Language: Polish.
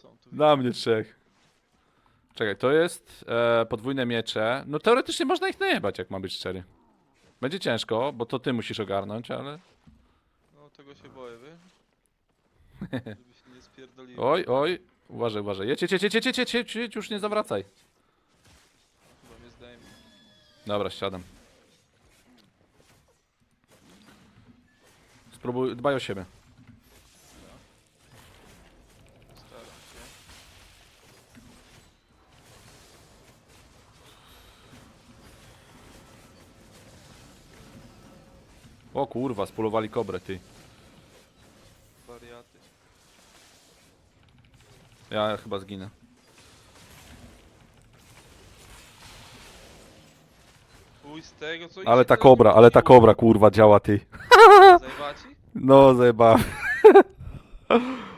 są tu. Dla mnie trzech. Czekaj, to jest e, podwójne miecze. No teoretycznie można ich najebać, jak mam być szczery. Będzie ciężko, bo to ty musisz ogarnąć, ale... No tego się boję, wiesz? Żeby się nie spierdoliły. Oj, oj. Uważaj, uważaj. Jedź, jedź, jedź, jedź, jedź, jedź, jedź, jedź, już nie zawracaj. Chyba mnie zdejmie. Dobra, siadam. Spróbuj, dbaj o siebie. Staram się. O kurwa, spolowali kobrę, ty. Wariaty. Ja chyba zginę. Chuj z tego, co Ale ta kobra, ale ta kobra, kurwa, działa, ty. Zajebała ci? No, zajebałem.